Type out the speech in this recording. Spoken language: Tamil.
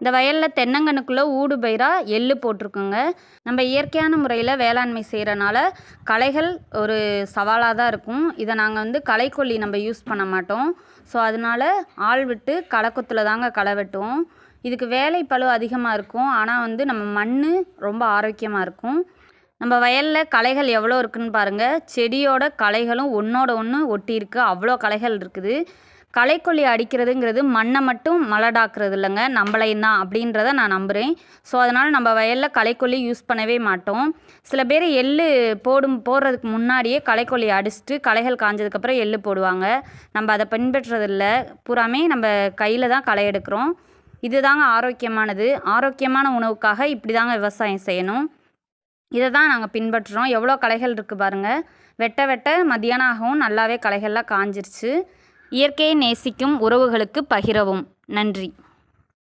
இந்த வயலில் தென்னங்கனுக்குள்ளே ஊடு பயிராக எள்ளு போட்டிருக்குங்க. நம்ம இயற்கையான முறையில் வேளாண்மை செய்கிறனால களைகள் ஒரு சவாலாக தான் இருக்கும். இதை நாங்கள் வந்து களைக்கொல்லி நம்ம யூஸ் பண்ண மாட்டோம். ஸோ அதனால ஆள் விட்டு களைக்குத்தில் தாங்க களை வெட்டுவோம். இதுக்கு வேலை பளு அதிகமாக இருக்கும். ஆனால் வந்து நம்ம மண் ரொம்ப ஆரோக்கியமாக இருக்கும். நம்ம வயலில் களைகள் எவ்வளோ இருக்குதுன்னு பாருங்கள் செடியோட களைகளும் ஒன்றோட ஒன்று ஒட்டி இருக்குது அவ்வளோ களைகள் இருக்குது. களைக்கொல்லி அடிக்கிறதுங்கிறது மண்ணை மட்டும் மலடாக்குறது இல்லைங்க நம்மளையும் தான் அப்படின்றத நான் நம்புகிறேன் ஸோ அதனால் நம்ம வயலில் களைக்கொல்லி யூஸ் பண்ணவே மாட்டோம். சில பேர் எள்ளு போடும் போடுறதுக்கு முன்னாடியே களைக்கொல்லி அடிச்சுட்டு களைகள் காஞ்சதுக்கப்புறம் எள்ளு போடுவாங்க. நம்ம அதை பின்பற்றதில்ல பூராமே நம்ம கையில் தான் களை எடுக்கிறோம். இதுதாங்க ஆரோக்கியமானது. ஆரோக்கியமான உணவுக்காக இப்படி தாங்க விவசாயம் செய்யணும். இதை தான் நாங்கள் பின்பற்றுறோம். எவ்வளோ களைகள் இருக்குது பாருங்கள் வெட்ட வெட்ட மத்தியானம் ஆகவும் நல்லாவே களைகள்லாம் காஞ்சிருச்சு. இயற்கையை நேசிக்கும் உறவுகளுக்கு பகிரவும். நன்றி.